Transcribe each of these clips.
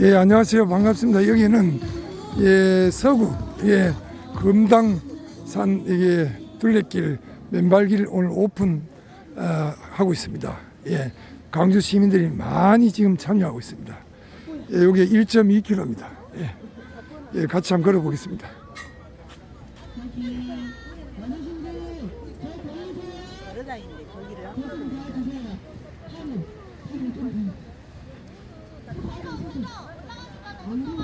예, 안녕하세요. 반갑습니다. 여기는 예, 서구 예, 금당산 이게 둘레길 맨발길 오늘 오픈 어, 하고 있습니다. 예, 광주 시민들이 많이 지금 참여하고 있습니다. 예, 여기 1.2km입니다. 예, 예, 같이 한번 걸어보겠습니다. 걸어다니는데 거기를 한 번도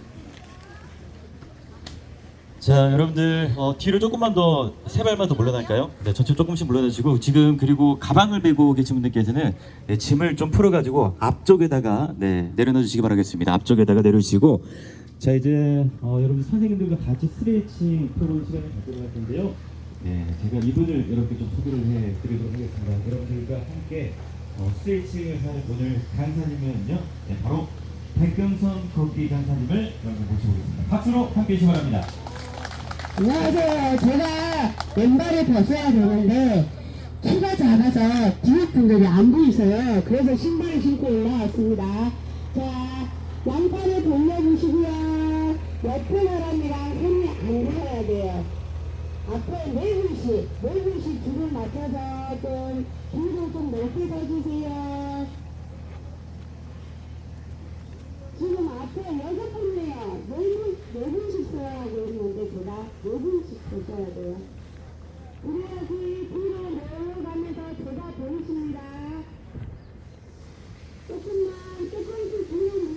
자, 여러분들 어, 뒤로 조금만 더 세 발만 더 물러날까요? 네, 전체 조금씩 물러나시고 지금 그리고 가방을 메고 계신 분들께서는 네, 짐을 좀 풀어가지고 앞쪽에다가 네, 내려놔 주시기 바라겠습니다. 앞쪽에다가 내려주시고 자 이제 어, 여러분 선생님들과 같이 스트레칭 프로그램 시간을 갖도록 할 텐데요. 네, 제가 이분을 여러분께 좀 소개를 해드리도록 하겠습니다. 여러분들과 함께 어, 스트레칭을 할 오늘 강사님은요, 네, 바로 백금선 걷기 강사님을 여러분 모셔보겠습니다. 박수로 함께 해주시기 바랍니다. 안녕하세요. 제가 왼발을 벗어야 되는데 키가 작아서 뒤에 분들이 안 보이세요. 그래서 신발을 신고 올라왔습니다. 자, 양팔을 돌려주시고요. 옆에 사람이랑 손이 안 닿아야 돼요. 앞에 네 분씩, 네 줄을 맞춰서 좀 뒤로 좀 넓게 서주세요. 지금 앞에 여섯 분이에요. 네 분, 네 분씩 써야 하고 네 분씩 써야 돼요. 그래야지 뒤로 내려가면서 제가 보이십니다. 조금만, 조금씩 뒤로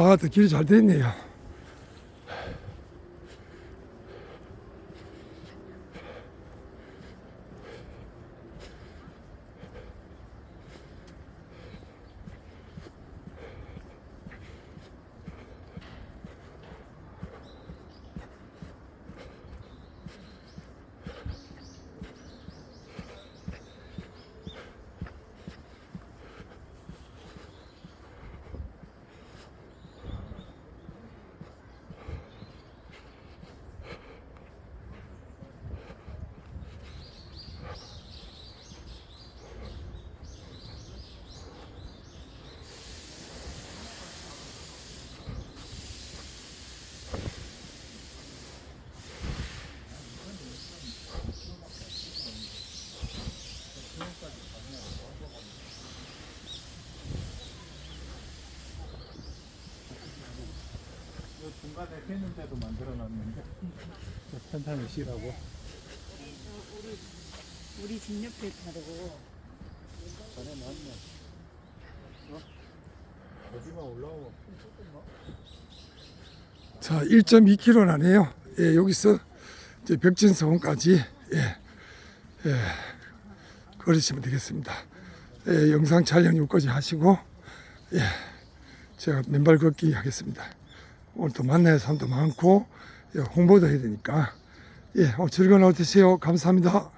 아, 또 길이 잘 됐네요. 중간에 쉬는 데도 만들어 놨는데 천천히 쉬라고 우리 집 옆에 다르고 전에 놨네 어? 어디만 올라오면 자, 1.2km 나네요. 예, 여기서 이제 벽진서원까지 예, 예, 걸으시면 되겠습니다. 예, 영상 촬영 여기까지 하시고 예, 제가 맨발 걷기 하겠습니다. 오늘 또 만나야 사람도 많고 예, 홍보도 해야 되니까 예, 즐거운 하루 되세요. 감사합니다.